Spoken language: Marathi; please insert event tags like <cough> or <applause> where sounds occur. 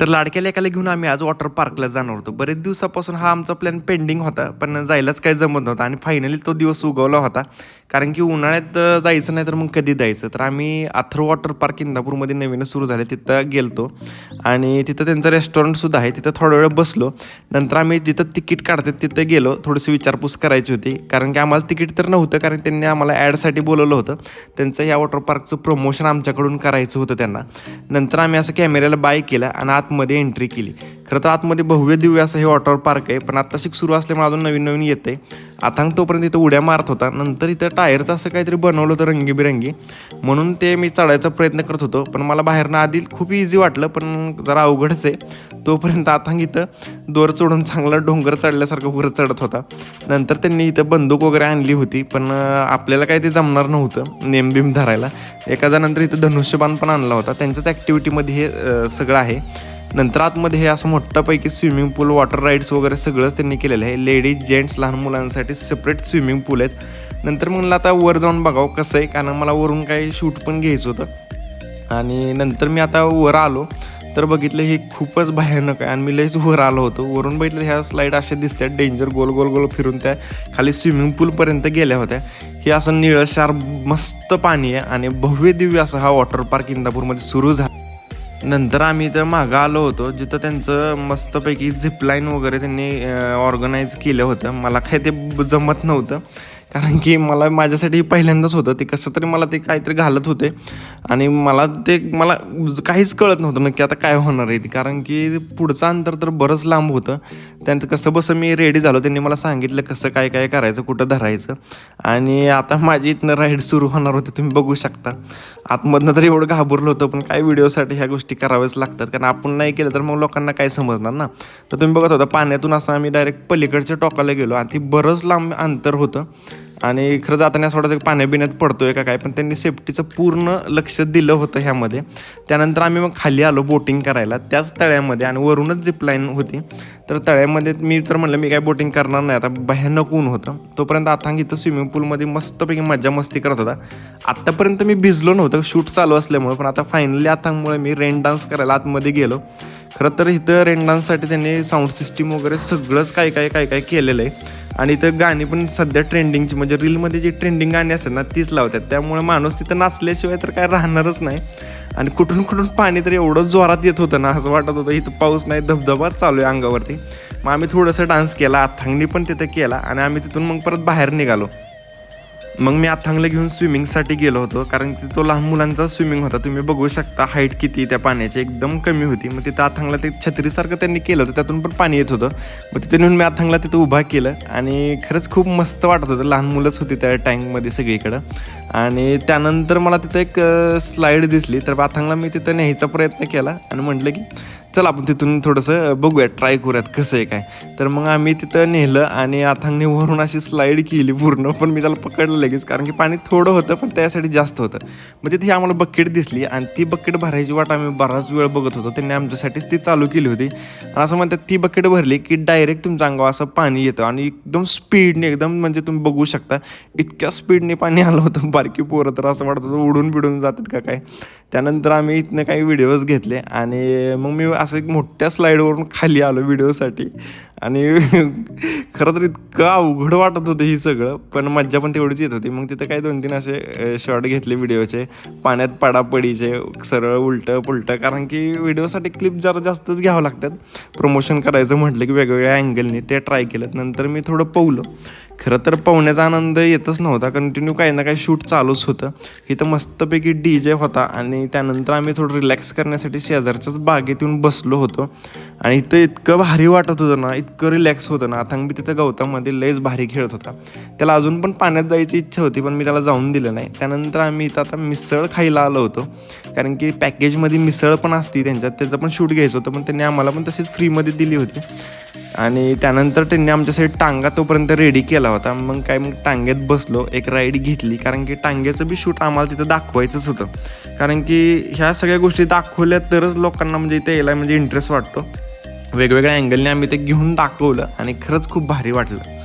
तर लाडक्या लेकाला घेऊन आम्ही आज वॉटर पार्कला जाणार होतो. बरेच दिवसापासून हा आमचा प्लॅन पेंडिंग होता पण जायलाच काही जमत नव्हतं आणि फायनली तो दिवस उगवला होता. कारण की उन्हाळ्यात जायचं नाही तर मग कधी जायचं? तर आम्ही आथर वॉटर पार्क इंदापूरमध्ये नवीनच सुरू झाले तिथं गेलतो. आणि तिथं त्यांचं रेस्टॉरंटसुद्धा आहे तिथं थोडा वेळ बसलो. नंतर आम्ही जिथं तिकीट काढतात तिथं गेलो. थोडीशी विचारपूस करायची होती. कारण की आम्हाला तिकीट तर नव्हतं कारण त्यांनी आम्हाला ॲडसाठी बोलवलं होतं. त्यांचं या वॉटर पार्कचं प्रमोशन आमच्याकडून करायचं होतं त्यांना. नंतर आम्ही असं कॅमेऱ्याला बाय केलं आणि आतमध्ये एंट्री केली. खरं तर आतमध्ये भव्य दिव्य असं हे वॉटर पार्क आहे पण आत्ता शिक सुरू असल्यामुळे अजून नवीन नवीन येते आथांग तोपर्यंत इथं उड्या मारत होता. नंतर इथं टायरचं असं काहीतरी बनवलं होतं रंगीबिरंगी. म्हणून ते मी चढायचा प्रयत्न करत होतो पण मला बाहेरनं आधी खूप इझी वाटलं पण जरा अवघडच आहे. तोपर्यंत आथांग इथं दोर चढून चांगला डोंगर चढल्यासारखं वर चढत होता. नंतर त्यांनी इथं बंदूक वगैरे आणली होती पण आपल्याला काही ते जमणार नव्हतं नेमबिम धरायला. एका जणांतर इथं धनुष्यबाण पण आणला होता. त्यांच्याच ॲक्टिव्हिटीमध्ये हे सगळं आहे. नंतर आतमध्ये हे असं मोठ्यापैकी स्विमिंग पूल वॉटर राईड्स वगैरे सगळं त्यांनी केलेलं आहे. लेडीज जेंट्स लहान मुलांसाठी सेपरेट स्विमिंग पूल आहेत. नंतर म्हणलं आता वर जाऊन बघावं कसं आहे कारण मला वरून काही शूट पण घ्यायचं होतं. आणि नंतर मी आता वर आलो. तर बघितलं हे खूपच भयानक आहे आणि मी लयच वर आलो होतो. वरून बघितलं ह्या स्लाईड अशा दिसतात. डेंजर गोल गोल गोल फिरून त्या खाली स्विमिंग पूलपर्यंत गेल्या होत्या. हे असं निळशार मस्त पाणी आहे आणि भव्य दिव्य असं हा वॉटर पार्क इंदापूरमध्ये सुरू झाला. नंतर आम्ही इथं मागं आलो होतो जिथं त्यांचं मस्तपैकी झिपलाईन वगैरे त्यांनी ऑर्गनाईज केलं होतं. मला काय ते जमत नव्हतं. कारण की मला माझ्यासाठी पहिल्यांदाच होतं. ते कसं तरी मला ते काहीतरी घालत होते. आणि मला ते मला काहीच कळत नव्हतं नक्की आता काय होणार आहे ते. कारण की पुढचं अंतर तर बरंच लांब होतं. त्यांचं कसं बसं मी रेडी झालो. त्यांनी मला सांगितलं कसं काय काय करायचं कुठं धरायचं. आणि आता माझी इथनं राईड सुरू होणार होती. तुम्ही बघू शकता. आतमधनं तर एवढं घाबरलं होतं पण काय व्हिडिओसाठी ह्या गोष्टी कराव्याच लागतात. कारण आपण नाही केलं तर मग लोकांना काय समजणार ना? तर तुम्ही बघत होता पाण्यातून असं आम्ही डायरेक्ट पलीकडच्या टोकाला गेलो. आणि ती बरंच लांब अंतर होतं. आणि खरं जाताना असं वाटतं पाण्या बिण्यात पडतोय का काय पण त्यांनी सेफ्टीचं पूर्ण लक्ष दिलं होतं ह्यामध्ये. त्यानंतर आम्ही मग खाली आलो बोटिंग करायला. त्याच तळ्यामध्ये आणि वरूनच जिपलाईन होती. तर तळ्यामध्ये मी तर म्हणलं मी काय बोटिंग करणार नाही. आता भयानक ऊन होतं. तोपर्यंत आथांग इथं स्विमिंग पूलमध्ये मस्तपैकी मजा मस्ती करत होता. आत्तापर्यंत मी भिजलो नव्हतं शूट चालू असल्यामुळे. पण आता फायनली आथांगमुळे मी रेन डान्स करायला आतमध्ये गेलो. खरं तर इथं रेन डान्ससाठी त्यांनी साऊंड सिस्टीम वगैरे सगळंच काय काय काय काय केलेलं आहे. आणि इथं गाणी पण सध्या ट्रेंडिंगची म्हणजे रीलमध्ये जी ट्रेंडिंग गाणी असतात ना तीच लावतात. त्यामुळे माणूस तिथं नाचल्याशिवाय तर काय राहणारच नाही. आणि कुठून कुठून पाणी तर एवढं जोरात येत होतं ना असं वाटत होतं इथं पाऊस नाही धबधबाच चालू आहे अंगावरती. मग आम्ही थोडंसं डान्स केला अथांगणी पण तिथं केला आणि आम्ही तिथून मग परत बाहेर निघालो. मग मी अथांगला घेऊन स्विमिंगसाठी गेलो होतो कारण की तो लहान मुलांचा स्विमिंग होता. तुम्ही बघू शकता हाईट किती त्या पाण्याची. एकदम कमी होती. मग तिथं अथांगला ते छत्रीसारखं त्यांनी केलं होतं. त्यातून पण पाणी येत होतं. मग तिथे नेऊन मी अथांगला तिथं उभा केलं आणि खरंच खूप मस्त वाटत होतं. लहान मुलंच होती त्या टँकमध्ये सगळीकडं. आणि त्यानंतर मला तिथं एक स्लाईड दिसली. तर अथांगला मी तिथं न्यायचा प्रयत्न केला आणि म्हटलं की चल आपण तिथून थोडंसं बघूयात ट्राय करूयात कसं आहे काय. तर मग आम्ही तिथं नेलं आणि आथांगने वरून अशी स्लाईड केली पूर्ण पण मी त्याला पकडलं लगेच कारण की पाणी थोडं होतं पण त्यासाठी जास्त होतं. मग तिथे ही आम्हाला बकेट दिसली आणि ती बकेट भरायची वाट आम्ही बराच वेळ बघत होतो. त्यांनी आमच्यासाठीच ती चालू केली होती. आणि असं म्हणतात ती बकेट भरली की डायरेक्ट तुमच्या अंगावर असं पाणी येतं आणि एकदम स्पीडने एकदम म्हणजे तुम्ही बघू शकता इतक्या स्पीडने पाणी आलं होतं बारकी पोरं तर असं वाटत होतं उडून बिडून जातात का काय. त्यानंतर आम्ही इथनं काही व्हिडिओज घेतले आणि मग मी असं एक मोठ्या स्लाईडवरून खाली आलो व्हिडिओसाठी. आणि <laughs> खरं तर इतकं अवघड वाटत होतं ही सगळं पण मज्जा पण तेवढीच येत होती. मग तिथं काही दोन तीन असे शॉर्ट घेतले व्हिडिओचे. पाण्यात पडापडीचे सरळ उलटं पुलटं. कारण की व्हिडिओसाठी क्लिप जरा जास्तच घ्यावं लागतात. प्रमोशन करायचं म्हटलं की वेगवेगळ्या अँगलने ते ट्राय केलं. नंतर मी थोडं पवलं खरं तर पाहुण्याचा आनंद येतच नव्हता कंटिन्यू काही ना काही शूट चालूच होतं. इथं मस्तपैकी डी जे होता आणि त्यानंतर आम्ही थोडं रिलॅक्स करण्यासाठी शेजारच्याच बागेत येऊन बसलो होतो. आणि इथं इतकं भारी वाटत होतं ना इतकं रिलॅक्स होतं ना. आता मी तिथं गवतामध्ये लयच भारी खेळत होता. त्याला अजून पण पाण्यात जायची इच्छा होती पण मी त्याला जाऊन दिलं नाही. त्यानंतर आम्ही इथं आता मिसळ खायला आलो होतो कारण की पॅकेजमध्ये मिसळ पण असती त्यांच्यात त्याचं पण शूट घ्यायचं होतं पण त्यांनी आम्हाला पण तशीच फ्रीमध्ये दिली होती. आणि त्यानंतर त्यांनी आमच्यासाठी टांगा तोपर्यंत रेडी केला होता. मग काय मग टांग्यात बसलो एक राईड घेतली. कारण की टांग्याचं बी शूट आम्हाला तिथं दाखवायचंच होतं. कारण की ह्या सगळ्या गोष्टी दाखवल्या तरच लोकांना म्हणजे इथे यायला म्हणजे इंटरेस्ट वाटतो. वेगवेगळ्या अँगलने आम्ही ते घेऊन दाखवलं आणि खरंच खूप भारी वाटलं.